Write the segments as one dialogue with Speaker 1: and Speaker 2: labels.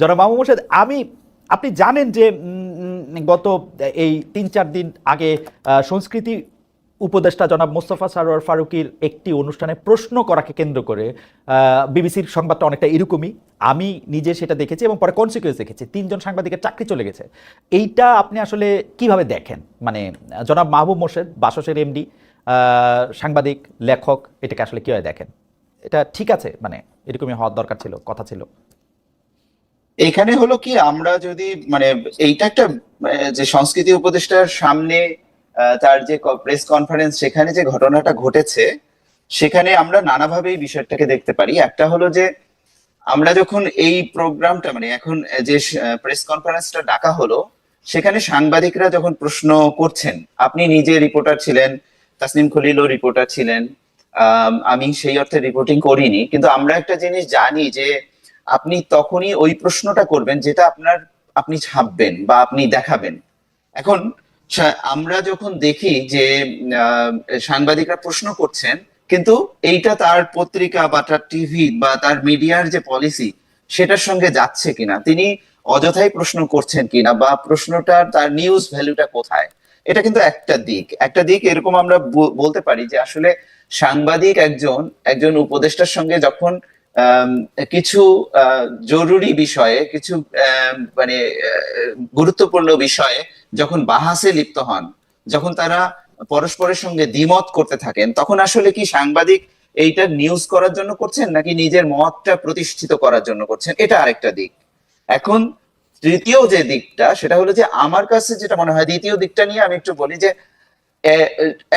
Speaker 1: জনাব মাহমুদ মোর্শেদ, আমি, আপনি জানেন যে গত এই তিন চার দিন আগে সংস্কৃতি উপদেষ্টা জনাব মোস্তফা সারোয়ার ফারুকির একটি অনুষ্ঠানে প্রশ্ন করাকে কেন্দ্র করে বিবিসির সংবাদটা অনেকটা এরকমই। আমি নিজে সেটা দেখেছি এবং পরে কনসিকুয়েন্স দেখেছি। তিনজন সাংবাদিকের চাকরি চলে গেছে। এইটা আপনি আসলে কীভাবে দেখেন? মানে জনাব মাহবুব মোর্শেদ, বাসসের এমডি সাংবাদিক, লেখক, এটাকে আসলে কীভাবে দেখেন? এটা ঠিক আছে? মানে এরকমই হওয়ার দরকার ছিল, কথা ছিল।
Speaker 2: এখানে হলো কি, আমরা যদি মানে এইটা একটা যে সংস্কৃতি উপদেষ্টার সামনে তার যে প্রেস কনফারেন্স সেখানে যে ঘটনাটা ঘটেছে, সেখানে আমরা নানাভাবে এই বিষয়টাকে দেখতে পারি। একটা হলো যে, আমরা যখন এই প্রোগ্রামটা মানে এখন যে প্রেস কনফারেন্সটা ডাকা হলো, সেখানে সাংবাদিকরা যখন প্রশ্ন করছেন, আপনি নিজে রিপোর্টার ছিলেন, তাসনিম খলিলও রিপোর্টার ছিলেন, আমি সেই অর্থে রিপোর্টিং করিনি, কিন্তু আমরা একটা জিনিস জানি যে আপনি তখনই ওই প্রশ্নটা করবেন যেটা আপনার, আপনি ছাপবেন বা আপনি দেখাবেন। এখন আমরা যখন দেখি যে সাংবাদিকরা প্রশ্ন করছেন, কিন্তু এইটা তার পত্রিকা বা তার টিভি বা তার মিডিয়ার যে পলিসি, সেটার সঙ্গে যাচ্ছে কিনা, তিনি অযথাই প্রশ্ন করছেন কিনা বা প্রশ্নটার তার নিউজ ভ্যালুটা কোথায়, এটা কিন্তু একটা দিক। একটা দিক এরকম আমরা বলতে পারি যে আসলে সাংবাদিক একজন একজন উপদেষ্টার সঙ্গে যখন কিছু জরুরি বিষয়ে, কিছু মানে গুরুত্বপূর্ণ বিষয়ে যখন বাহাসে লিপ্ত হন, যখন তারা পরস্পরের সঙ্গে দ্বিমত করতে থাকেন, তখন আসলে কি সাংবাদিক এইটা নিউজ করার জন্য করছেন, নাকি নিজের মতটা প্রতিষ্ঠিত করার জন্য করছেন? এটা আরেকটা দিক। এখন তৃতীয় যে দিকটা, সেটা হলো যে আমার কাছে যেটা মনে হয়, দ্বিতীয় দিকটা নিয়ে আমি একটু বলি যে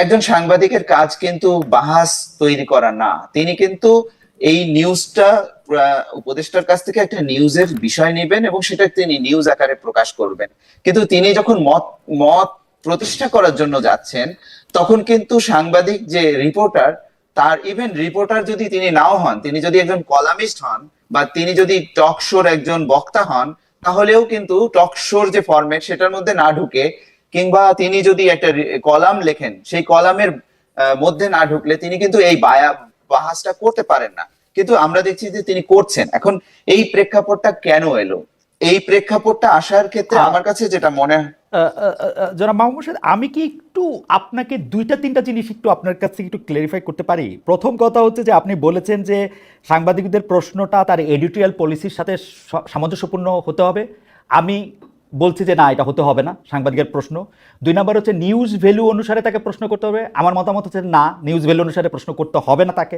Speaker 2: একজন সাংবাদিকের কাজ কিন্তু বাহাস তৈরি করা না। তিনি কিন্তু এই নিউজটা উপদেষ্টার কাছ থেকে একটা নিউজের বিষয় নেবেন এবং সেটা তিনি নিউজ আকারে প্রকাশ করবেন। কিন্তু তিনি যখন মত মত প্রতিষ্ঠা করার জন্য যাচ্ছেন, তখন কিন্তু সাংবাদিক যে রিপোর্টার তার ইভেন রিপোর্টার যদি তিনি নাও হন, তিনি যদি একজন কলামিস্ট হন বা তিনি যদি টক শোর একজন বক্তা হন, তাহলেও কিন্তু টক শোর যে ফরম্যাট সেটার মধ্যে না ঢুকে, কিংবা তিনি যদি একটা কলাম লেখেন, সেই কলামের মধ্যে না ঢুকলে তিনি কিন্তু এই বায়া বাহাসটা করতে পারেন না। কিন্তু আমরা দেখছি যে তিনি করছেন। এখন এই প্রেক্ষাপটটা কেন এলো? এই প্রেক্ষাপটটা আসার ক্ষেত্রে আমার কাছে যেটা মনে হয়
Speaker 1: জনাব মাহমুদ আমি কি একটু আপনাকে দুইটা তিনটা জিনিস একটু আপনার কাছ থেকে একটু ক্লারিফাই করতে পারি? প্রথম কথা হচ্ছে যে আপনি বলেছেন যে সাংবাদিকদের প্রশ্নটা তার এডিটোরিয়াল পলিসির সাথে সামঞ্জস্যপূর্ণ হতে হবে। আমি বলছি যে না, এটা হতে হবে না, সাংবাদিকের প্রশ্ন। দুই নম্বর হচ্ছে নিউজ ভ্যালু অনুসারে তাকে প্রশ্ন করতে হবে। আমার মতামত হচ্ছে না নিউজ ভ্যালু অনুসারে প্রশ্ন করতে হবে না তাকে।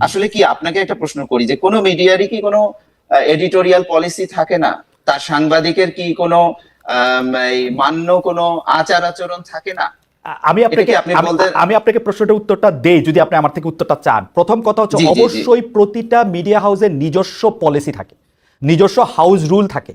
Speaker 2: আসলে কি আপনাকে একটা প্রশ্ন করি যে কোনো মিডিয়ারই কি কোনো এডিটোরিয়াল পলিসি থাকে না? তার সাংবাদিকের কি কোনো মান্য কোনো আচার আচরণ থাকে না?
Speaker 1: আমি আপনাকে
Speaker 2: আপনি
Speaker 1: আমি- আপনাকে প্রশ্নটা উত্তরটা দেই যদি আপনি আমার থেকে উত্তরটা চান। প্রথম কথা হচ্ছে। অবশ্যই প্রতিটা মিডিয়া হাউসের নিজস্ব পলিসি থাকে। নিজস্ব হাউস রুল থাকে।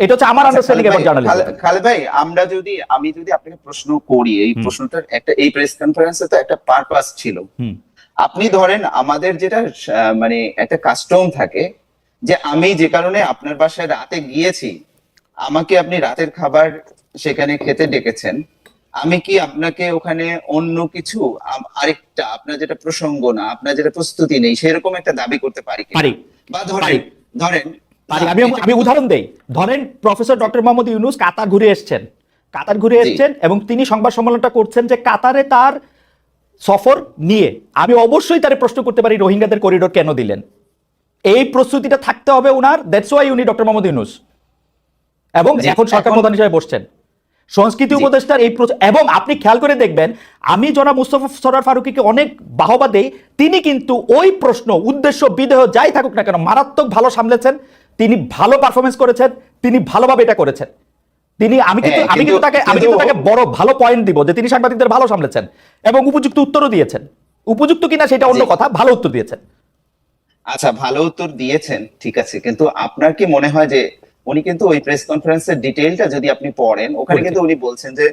Speaker 1: এটা হচ্ছে আমার আন্ডারস্ট্যান্ডিং জার্নালিজম
Speaker 2: খালেদ ভাই আমরা যদি আমি যদি আপনাকে প্রশ্ন করি এই প্রশ্নটার একটা এই প্রেস কনফারেন্সে তো একটা পারপাস ছিল। আপনি ধরেন আমাদের যেটা মানে একটা কাস্টম থাকে যে আমি যে কারণে আপনার বাসায় রাতে গিয়েছি আমাকে আপনি রাতের খাবার সেখানে খেতে ডেকেছেন আমি কি আপনাকে ওখানে অন্য কিছু আরেকটা আপনার যেটা প্রসঙ্গ না আপনার যেটা প্রস্তুতি নেই সেরকম একটা দাবি করতে পারি বা ধরেন ধরেন
Speaker 1: পারি আমি আমি উদাহরণ দেই। ধরেন professor doctor Mohammad Yunus Qatar ঘুরে এসেছেন। কাতার ঘুরে। এসেছেন এবং তিনি সংবাদ সম্মেলনটা করছেন যে কাতারে তার সফর নিয়ে। আমি অবশ্যই তারে প্রশ্ন করতে পারি রোহিঙ্গাদের করিডোর কেন দিলেন? এই প্রস্তুতিটা থাকতে হবে উনার দ্যাটস ওয়াই উনি ডক্টর মোহাম্মদ ইউনুস। এবং এখন সরকার প্রধান হিসেবে বসছেন। সংস্কৃতি। উপদেষ্টার এই এবং আপনি খেয়াল করে দেখবেন আমি জনাব মুস্তফা সরার ফারুকিকে অনেক বাহবা দেই তিনি কিন্তু ওই প্রশ্ন উদ্দেশ্য বিদেহ যাই থাকুক না কেন মারাত্মক ভালো সামলেছেন। তিনি ভালো পারফরমেন্স করেছেন তিনি ভালোভাবে এটা করেছেন। তিনি আমি কিন্তু
Speaker 2: হ্যাঁ,
Speaker 1: আমি কিন্তু তাকে আমি কিন্তু- তাকে বড় ভালো পয়েন্ট দিব যে তিনি সাংবাদিকদের ভালো সামলেছেন এবং উপযুক্ত উত্তরও দিয়েছেন। উপযুক্ত কিনা সেটা অন্য কথা ভালো উত্তর দিয়েছেন।
Speaker 2: আচ্ছা ভালো উত্তর দিয়েছেন ঠিক আছে কিন্তু আপনার কি মনে হয় যে উনি কিন্তু ওই প্রেস কনফারেন্সের ডিটেইলটা যদি আপনি পড়েন ওখানে কিন্তু উনি বলছেন যে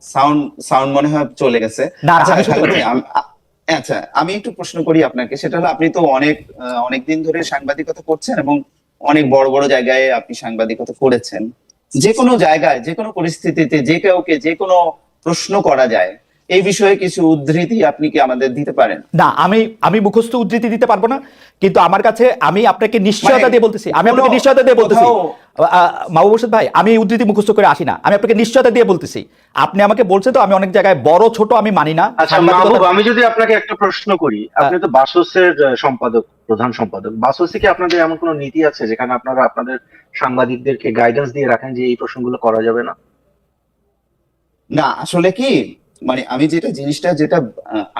Speaker 2: সাউন্ড সাউন্ড মনে হয় চলে গেছে। আচ্ছা,
Speaker 1: আমি শুনতে
Speaker 2: খালেদ
Speaker 1: পাচ্ছি।
Speaker 2: ভাই, আম- আ- আচ্ছা আমি একটু প্রশ্ন করি আপনাকে। সেটা হলো আপনি তো অনেক অনেক দিন ধরে সাংবাদিকতা করছেন এবং অনেক বড় বড় জায়গায় আপনি সাংবাদিকতা করেছেন। যে কোনো জায়গায় যে কোনো পরিস্থিতিতে যে কাউকে যে কোনো প্রশ্ন করা যায় এই বিষয়ে কিছু উদ্ধৃতি আপনি কি আমাদের দিতে পারেন?
Speaker 1: না আমি আমি মুখস্থ উদ্ধৃতি দিতে পারব না কিন্তু আমার কাছে আমি আপনাকে নিশ্চয়তা
Speaker 2: মানে
Speaker 1: দিয়ে বলতেছি আমি আপনাকে নিশ্চয়তা দিয়ে বলতেছি। মাহবুব ভাই আমি উদ্ধৃতি মুখস্থ করে আসি না আমি আপনাকে নিশ্চয়তা দিয়ে বলতেছি। আপনি আমাকে বলছেন তো আমি অনেক জায়গায় বড় ছোট আমি মানি না
Speaker 3: আচ্ছা আমি যদি আপনাকে একটা প্রশ্ন করি আপনি তো বাসসের সম্পাদক প্রধান সম্পাদক। বাসসে কি আপনাদের এমন কোনো নীতি আছে যেখানে আপনারা আপনাদের সাংবাদিকদেরকে গাইডেন্স দিয়ে রাখেন যে এই প্রশ্নগুলো করা যাবে না?
Speaker 2: না আসলে কি মানে আমি যেটা জিনিসটা যেটা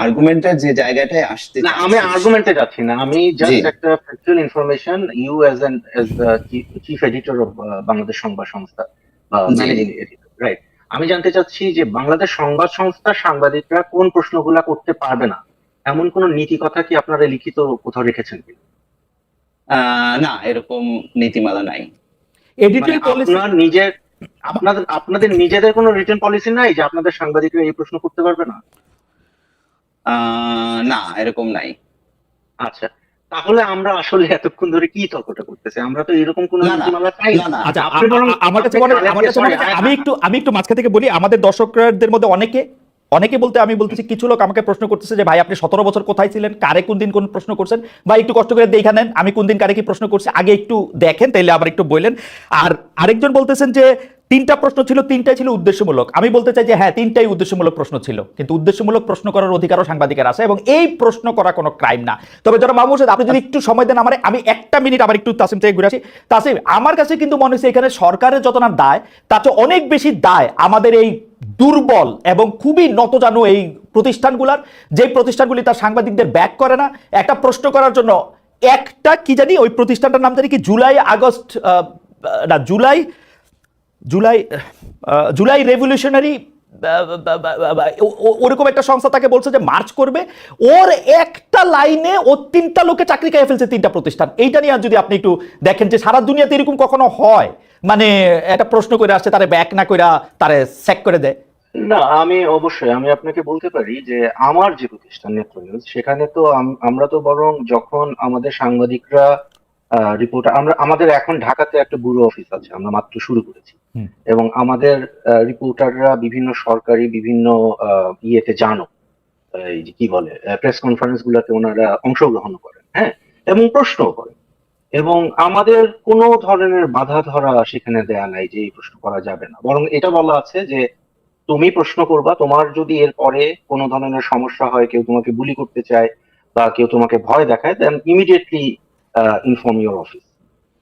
Speaker 2: আর্গুমেন্টের যে জায়গাটায় আসতে
Speaker 3: না আমি আর্গুমেন্টে যাচ্ছি না। আমি জাস্ট একটা factual information you as an as chief editor of Bangladesh সংবাদ সংস্থা এডিটর রাইট আমি জানতে চাচ্ছি যে বাংলাদেশ সংবাদ সংস্থার সাংবাদিকরা কোন প্রশ্নগুলা করতে পারবে না? এমন কোন নীতি কথা কি আপনারা লিখিত কোথাও রেখেছেন কি?
Speaker 2: আহ, না এরকম নীতিমালা নাই।
Speaker 1: এডিটোরিয়াল
Speaker 3: মানে
Speaker 1: পলিসি
Speaker 3: আপনার নিজের আপনাদের আপনাদের নিজেদের কোনো রিটার্ন পলিসি নাই যে আপনাদের সাংবাদিকরা এই প্রশ্ন করতে পারবে না?
Speaker 2: আহ, না এরকম নাই।
Speaker 3: আচ্ছা তাহলে আমরা আসলে এতক্ষণ ধরে কি তর্কটা করতেছি? আমরা তো এরকম কোনো।
Speaker 1: আচ্ছা আমার কাছে আমার কাছে আমি একটু আমি একটু মাঝখান থেকে বলি আমাদের দর্শকদের মধ্যে অনেকে অনেকে বলতে, আমি বলতেছি, কিছু লোক আমাকে প্রশ্ন করতেছে যে, ভাই, আপনি সতেরো বছর কোথায় ছিলেন? কারে কোন দিন কোন প্রশ্ন করছেন? বা একটু কষ্ট করে দেখা নেন, আমি কোন দিন কারে কি প্রশ্ন করছি, আগে একটু দেখেন, তাইলে আবার একটু বললেন। আর আরেকজন বলতেছেন যে তিনটা প্রশ্ন ছিল তিনটাই ছিল উদ্দেশ্যমূলক। আমি বলতে চাই যে হ্যাঁ তিনটাই উদ্দেশ্যমূলক প্রশ্ন ছিল কিন্তু উদ্দেশ্যমূলক প্রশ্ন করার অধিকারও সাংবাদিকের আছে এবং এই প্রশ্ন করা কোনো ক্রাইম না। তবে যারা হোসেন, আপনি যদি একটু সময় দেন আমার আমি একটা মিনিট আবার একটু তাসিম থেকে ঘুরে আসি। তাসিম আমার কাছে কিন্তু মনে হচ্ছে এখানে সরকারের যত না দায় তার চেয়ে অনেক বেশি দায় আমাদের এই দুর্বল এবং খুবই নতজানু এই প্রতিষ্ঠানগুলার। যে প্রতিষ্ঠানগুলি তার সাংবাদিকদের ব্যাক করে না একটা প্রশ্ন করার জন্য একটা কি জানি ওই প্রতিষ্ঠানটার নাম জানি কি জুলাই আগস্ট না জুলাই জুলাই জুলাই রেভলিউশনারি ওরকম একটা সংস্থা তাকে বলছে যে মার্চ করবে। ওর একটা লাইনে ও তিনটা লোকে চাকরি খেয়ে ফেলছে, তিনটা প্রতিষ্ঠান। এইটা নিয়ে যদি আপনি একটু দেখেন যে সারা দুনিয়াতে এরকম কখনো হয়? মানে একটা প্রশ্ন করে আসছে, তারে ব্যাক না কইরা তারে স্যাক করে দেয়।
Speaker 3: না, আমি অবশ্যই, আমি আপনাকে বলতে পারি যে আমার যে প্রতিষ্ঠান নেত্র সেখানে তো আমরা তো বরং যখন আমাদের সাংবাদিকরা রিপোর্টার আমরা আমাদের এখন ঢাকাতে একটা ব্যুরো অফিস আছে আমরা মাত্র শুরু করেছি। এবং আমাদের রিপোর্টাররা বিভিন্ন সরকারি বিভিন্ন ইয়েতে জানো। এই যে কি বলে প্রেস কনফারেন্স গুলোতে ওনারা অংশগ্রহণ করেন হ্যাঁ? এবং প্রশ্নও করেন। এবং আমাদের কোনো ধরনের বাধা ধরা সেখানে দেয়া নাই যে এই প্রশ্ন করা যাবে না। বরং এটা বলা আছে যে তুমি প্রশ্ন করবা তোমার যদি এর পরে কোনো ধরনের সমস্যা হয় কেউ তোমাকে বুলি করতে চায় বা কেউ তোমাকে ভয় দেখায় then immediately inform your office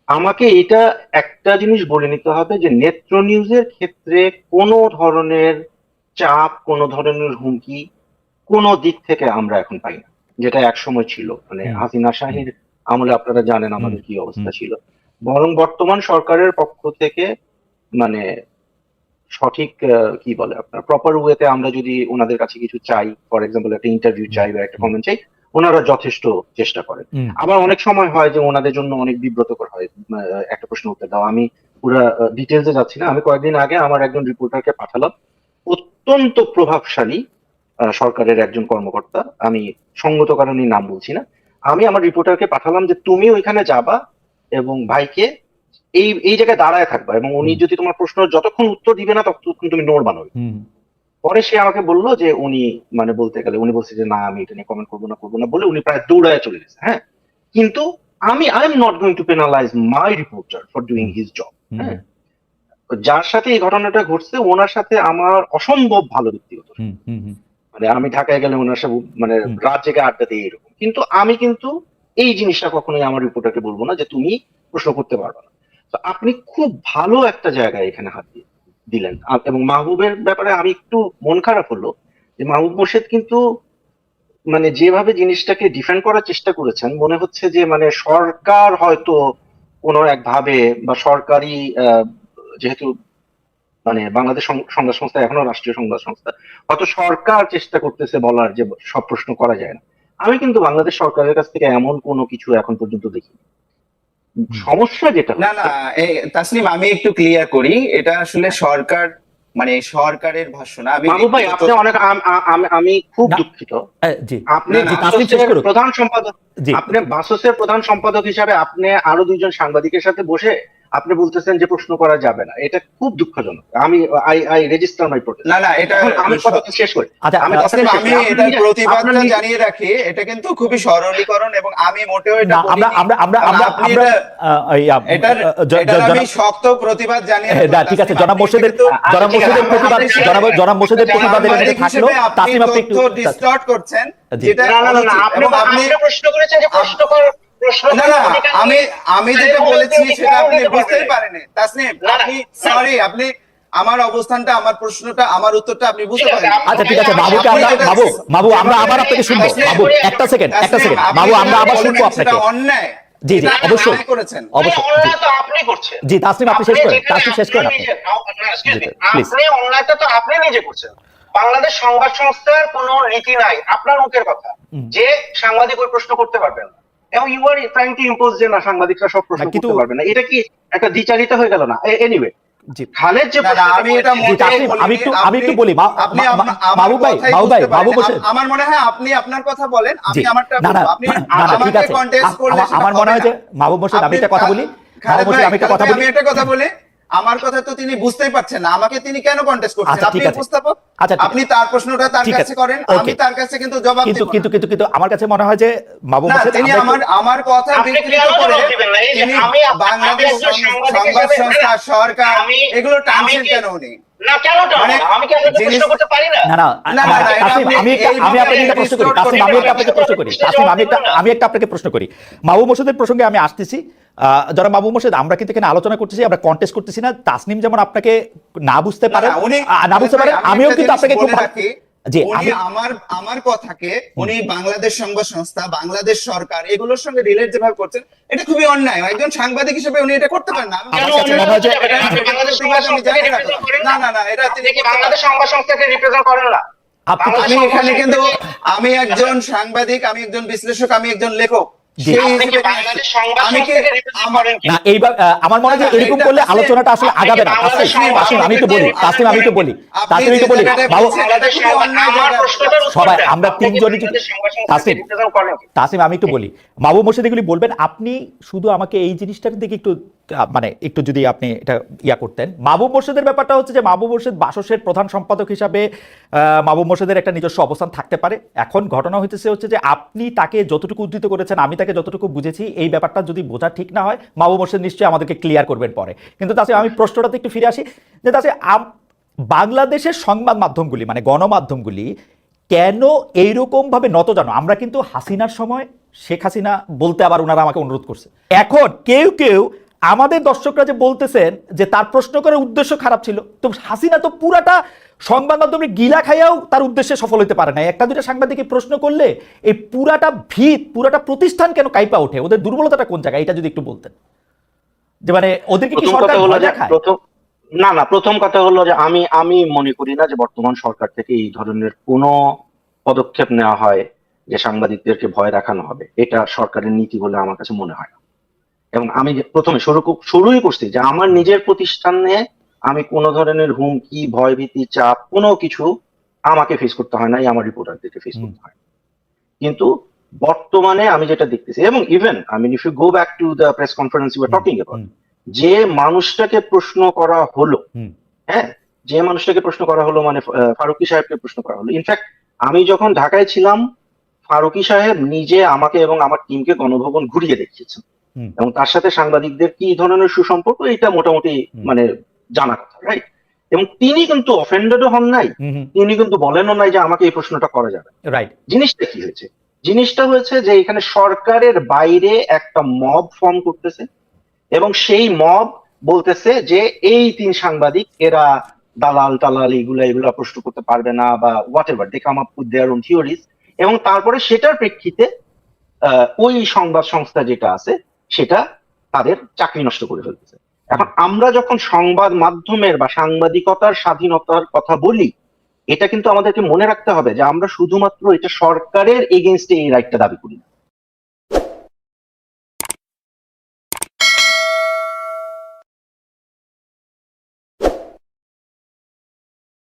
Speaker 3: আমাকে এটা একটা জিনিস বলে নিতে হবে যে নেত্র নিউজের ক্ষেত্রে কোনো ধরনের চাপ কোনো ধরনের হুমকি কোনো দিক থেকে আমরা এখন পাই না যেটা এক সময় ছিল। মানে হাসিনা শাহির আমলে আপনারা জানেন আমাদের কি অবস্থা ছিল। বরং বর্তমান সরকারের পক্ষ থেকে মানে সঠিক কি বলে আপনার প্রপার ওয়েতে আমরা যদি ওনাদের কাছে কিছু চাই ফর এক্সাম্পল একটা ইন্টারভিউ চাই বা একটা কমেন্ট চাই ওনারা যথেষ্ট চেষ্টা করেন। আবার অনেক সময় হয় যে ওনাদের জন্য অনেক বিব্রতকর হয় একটা প্রশ্ন উত্তর দাও। আমি পুরো ডিটেলসে যাচ্ছি না। আমি কয়েকদিন আগে আমার একজন রিপোর্টারকে পাঠালাম। অত্যন্ত প্রভাবশালী সরকারের একজন কর্মকর্তা। আমি সঙ্গত কারণে নাম বলছি না। আমি আমার রিপোর্টারকে পাঠালাম যে তুমি ওইখানে যাবা এবং ভাইকে এই এই জায়গায় দাঁড়ায় থাকবা এবং উনি যদি তোমার প্রশ্ন যতক্ষণ উত্তর দিবে না ততক্ষণ তুমি নড়বে
Speaker 1: হুম,
Speaker 3: পরে সে আমাকে বলল যে উনি মানে বলতে গেলে উনি বলছে যে না আমি এটা নিয়ে কমেন্ট করব না করব না বলে উনি প্রায় দৌড়ায় চলে গেছে হ্যাঁ? কিন্তু আমি I am not going to penalise my reporter for doing his job হ্যাঁ? যার সাথে এই ঘটনাটা ঘটছে ওনার সাথে আমার অসম্ভব ভালো ব্যক্তিগত। মানে আমি ঢাকায় গেলে ওনার সাথে মানে রাত জেগে আড্ডা দিই এরকম। কিন্তু আমি কিন্তু এই জিনিসটা কখনোই আমার রিপোর্টারকে বলব না যে তুমি প্রশ্ন করতে পারবে না। তো আপনি খুব ভালো একটা জায়গায় এখানে হাত দিয়ে দিলেন। এবং মাহবুবের ব্যাপারে আমি একটু মন খারাপ হলো যে মাহবুব মোর্শেদ কিন্তু মানে যেভাবে জিনিসটাকে ডিফেন্ড করার চেষ্টা করেছেন, মনে হচ্ছে যে মানে সরকার হয়তো কোনো একভাবে বা সরকারি যেহেতু মানে বাংলাদেশ সংবাদ সংস্থা এখনও রাষ্ট্রীয় সংবাদ সংস্থা, হয়তো সরকার চেষ্টা করতেছে বলার যে সব প্রশ্ন করা যায় না। আমি কিন্তু বাংলাদেশ সরকারের কাছ থেকে এমন কোনো কিছু এখন পর্যন্ত দেখি সমস্যা যেটা
Speaker 2: না না এই তাসনিম আমি একটু ক্লিয়ার করি। এটা আসলে সরকার মানে সরকারের ভাষ্য না আমি
Speaker 3: ভাই আপনি অনেক আম- খুব দুঃখিত। আপনি। প্রধান সম্পাদক আপনি বাসসের প্রধান সম্পাদক হিসাবে আপনি আরও দুইজন সাংবাদিকের সাথে বসে আপনি বলতেছেন যে প্রশ্ন করা যাবে না। এটা খুব দুঃখজনক। আমি I I register my protest
Speaker 2: না না এটা
Speaker 3: আমি কথাটা শেষ করি।
Speaker 1: আচ্ছা
Speaker 3: আমি
Speaker 2: আমি এটার প্রতিবাদটা জানিয়ে রাখি এটা কিন্তু খুবই সরলীকরণ এবং আমি মোটেও এটা
Speaker 1: না আমরা আমরা আমরা আমরা আমরা
Speaker 2: এটা-
Speaker 1: আহ,
Speaker 2: এটার এটার আমি শক্ত প্রতিবাদ জানিয়ে
Speaker 1: হ্যাঁ, না, ঠিক আছে জনাব মোর্শেদের জনাব
Speaker 3: ঠিক আছে,
Speaker 1: মোর্শেদের প্রতিবাদ জনাব জনাব মোর্শেদের প্রতিবাদের মধ্যে থাকল।
Speaker 2: আপনি
Speaker 1: তাসিম আপনি একটু
Speaker 2: distort করছেন যেটা
Speaker 3: না না না, আপনি প্রশ্ন করেছেন যে প্রশ্ন কর প্রশ্ন
Speaker 2: না না আমি আমি যেটা বলেছি সেটা আপনি বুঝতেই? পারেন তাসনিম আপনি সরি আপনি আমার অবস্থানটা আমার প্রশ্নটা আমার উত্তরটা আপনি বুঝতে পারেন
Speaker 1: আচ্ছা ঠিক আছে বাবুকে আমরা বাবু বাবু আমরা আবার আপনাকে শুনব। বাবু একটা সেকেন্ড একটা সেকেন্ড বাবু আমরা আবার শুনব আপনাকে।
Speaker 2: অন্যায়।
Speaker 1: জি জি অবশ্যই অবশ্যই। জি।
Speaker 3: অন্যায় তো আপনি করছেন।
Speaker 1: জি তাসনিম আপনি শেষ করেন তাসনিম শেষ করেন আপনি।
Speaker 3: নিজে-. আপনি অন্যায়টা তো আপনি করছেন। বাংলাদেশ সংবাদ সংস্থার কোনো রীতি নাই আপনার মুখের কথা। যে সাংবাদিক ওই প্রশ্ন করতে পারবেন এবং you are trying to impose যে না সাংবাদিকরা সব প্রশ্ন করতে পারবে না এটা কি একটা দ্বিচারিতা হয়ে গেল না? এনিওয়ে
Speaker 2: আমার মনে হয় আপনি আপনার কথা বলেন আমি আমারটা। আপনি
Speaker 1: আমার- মনে হয় যে
Speaker 2: না।
Speaker 1: মাহবুব মোর্শেদ আমি একটা কথা বলি। মাহবুব মোর্শেদ আমি একটা কথা বলি।
Speaker 2: আমি একটা কথা বলি। আমার কথা তো তিনি বুঝতেই পারছেন না। আমাকে তিনি কেন কন্টেস্ট করছেন?
Speaker 1: আচ্ছা,
Speaker 2: আপনি উপস্থাপক?
Speaker 1: আচ্ছা,
Speaker 2: আপনি তার প্রশ্নটা তার কাছে করেন আমি তার কাছে কিন্তু জবাব
Speaker 1: কিন্তু কিন্তু কিন্তু কিন্তু আমার কাছে মনে হয় যে মাহবুব
Speaker 2: না তিনি
Speaker 1: আমার
Speaker 2: আমার কথা বিকৃত করে তিনি
Speaker 3: আমি
Speaker 2: বাংলাদেশ সংবাদ সংস্থা সরকার এগুলো টানছেন কেন উনি? মানে?
Speaker 3: আমি
Speaker 1: একটা- আপনাকে প্রশ্ন করি।
Speaker 2: distort
Speaker 1: তাসনিম, আমি
Speaker 2: করবেন
Speaker 1: একটা আপনাকে প্রশ্ন করি। আমি একটা আপনাকে প্রশ্ন করি। মাহবুব মোর্শেদের প্রসঙ্গে আমি আসতেছি। যারা মাহবুব মোর্শেদ আমরা কিন্তু এখানে আলোচনা করতেছি আমরা কন্টেস্ট করতেছি না। তাসনিম যেমন আপনাকে না বুঝতে পারে
Speaker 2: না,
Speaker 1: বুঝতে পারে আমিও কিন্তু আপনাকে খুব
Speaker 2: আমার আমার কথাকে উনি বাংলাদেশ সংবাদ সংস্থা বাংলাদেশ সরকার এগুলোর সঙ্গে রিলেট যেভাবে করছেন এটা খুবই অন্যায়। একজন সাংবাদিক হিসেবে উনি এটা করতে পারেন না। না। না
Speaker 3: না?
Speaker 2: এটা
Speaker 3: বাংলাদেশ সংবাদ সংস্থাকে রিপ্রেজেন্ট করেন না?
Speaker 2: আমি এখানে কিন্তু আমি একজন সাংবাদিক আমি একজন বিশ্লেষক আমি একজন লেখক। আমার
Speaker 1: মনে হয় এরকম করলে আলোচনাটা আসলে আগাবে না। আমি একটু বলি তাসিম আমি তো বলি।
Speaker 3: আমার
Speaker 1: সবাই, তিনজনই
Speaker 3: কি?
Speaker 1: তাসিম আমি তো বলি। মাহবুব মোর্শেদ এগুলি বলবেন আপনি শুধু আমাকে এই জিনিসটার দিকে একটু মানে একটু যদি আপনি এটা ইয়া করতেন। মাহবুব মোর্শেদের ব্যাপারটা হচ্ছে যে মাহবুব মোর্শেদ বাসসের প্রধান সম্পাদক হিসাবে মাহবুব মোর্শেদের একটা নিজস্ব অবস্থান থাকতে পারে। এখন ঘটনা হইতেছে হচ্ছে যে আপনি তাকে যতটুকু উদ্ধৃত করেছেন, আমি তাকে যতটুকু বুঝেছি, এই ব্যাপারটা যদি বোঝা ঠিক না হয়, মাহবুব মোর্শেদ নিশ্চয়ই আমাদেরকে ক্লিয়ার করবেন পরে। কিন্তু তাতে আমি প্রশ্নটাতে একটু ফিরে আসি যে আম- বাংলাদেশের সংবাদ মাধ্যমগুলি মানে গণমাধ্যমগুলি কেন এইরকমভাবে নত জানো আমরা কিন্তু হাসিনার সময় শেখ হাসিনা বলতে আবার ওনারা আমাকে অনুরোধ করছে। এখন কেউ কেউ আমাদের দর্শকরা যে বলতেছেন যে তার প্রশ্ন করার উদ্দেশ্য খারাপ ছিল তো হাসিনা তো পুরাটা সংবাদ মাধ্যমে গিলা খাইয়াও তার উদ্দেশ্যে সফল হতে পারে না একটা দুটা সাংবাদিক প্রশ্ন করলে এই পুরাটা ভিত পুরাটা প্রতিষ্ঠান কেন কাইপা ওঠে? ওদের দুর্বলতাটা কোন জায়গায়? এটা যদি একটু বলতেন। যে মানে ওদেরকে কি সরকার ভয় দেখায়?
Speaker 3: না না প্রথম কথা হলো যে আমি আমি মনে করি না যে বর্তমান সরকার থেকে এই ধরনের কোনো পদক্ষেপ নেওয়া হয় যে সাংবাদিকদেরকে ভয় দেখানো হবে। এটা সরকারের নীতি বলে আমার কাছে মনে হয় না। এবং আমি প্রথমে শুরু শুরুই করছি যে আমার নিজের প্রতিষ্ঠানে আমি কোনো ধরনের হুমকি ভয়ভীতি চাপ কোনো কিছু আমাকে ফেস করতে হয় নাই আমার রিপোর্টারদেরকে ফেস করতে হয়। কিন্তু বর্তমানে আমি যেটা দেখতেছি এবং even I mean if you go back to the press conference you are talking about যে মানুষটাকে প্রশ্ন করা হলো হ্যাঁ যে মানুষটাকে প্রশ্ন করা হলো মানে ফারুকি সাহেবকে প্রশ্ন করা হলো। ইনফ্যাক্ট আমি যখন ঢাকায় ছিলাম ফারুকি সাহেব নিজে আমাকে এবং আমার টিমকে গণভবন ঘুরিয়ে দেখিয়েছেন। এবং তার সাথে সাংবাদিকদের কি ধরনের সুসম্পর্ক এটা মোটামুটি মানে জানা কথা রাইট এবং তিনি কিন্তু অফেন্ডেডও হন নাই। তিনি কিন্তু বলেনও নাই যে আমাকে এই প্রশ্নটা করা যাবে।
Speaker 1: রাইট
Speaker 3: জিনিসটা কি হয়েছে? জিনিসটা হয়েছে যে এখানে সরকারের বাইরে একটা মব ফর্ম করতেছে এবং সেই মব বলতেছে যে এই তিন সাংবাদিক এরা দালাল টালাল এগুলা এগুলা প্রশ্ন করতে পারবে না বা whatever they come up with their own theories এবং তারপরে সেটার প্রেক্ষিতে আহ, ওই সংবাদ সংস্থা যেটা আছে সেটা তাদের চাকরি নষ্ট করে ফেলতেছে। এখন আমরা যখন সংবাদ মাধ্যমের বা সাংবাদিকতার স্বাধীনতার কথা বলি, এটা কিন্তু আমাদেরকে মনে রাখতে হবে যে আমরা শুধুমাত্র এটা সরকারের এগেনস্টে এই রাইটটা দাবি করি না।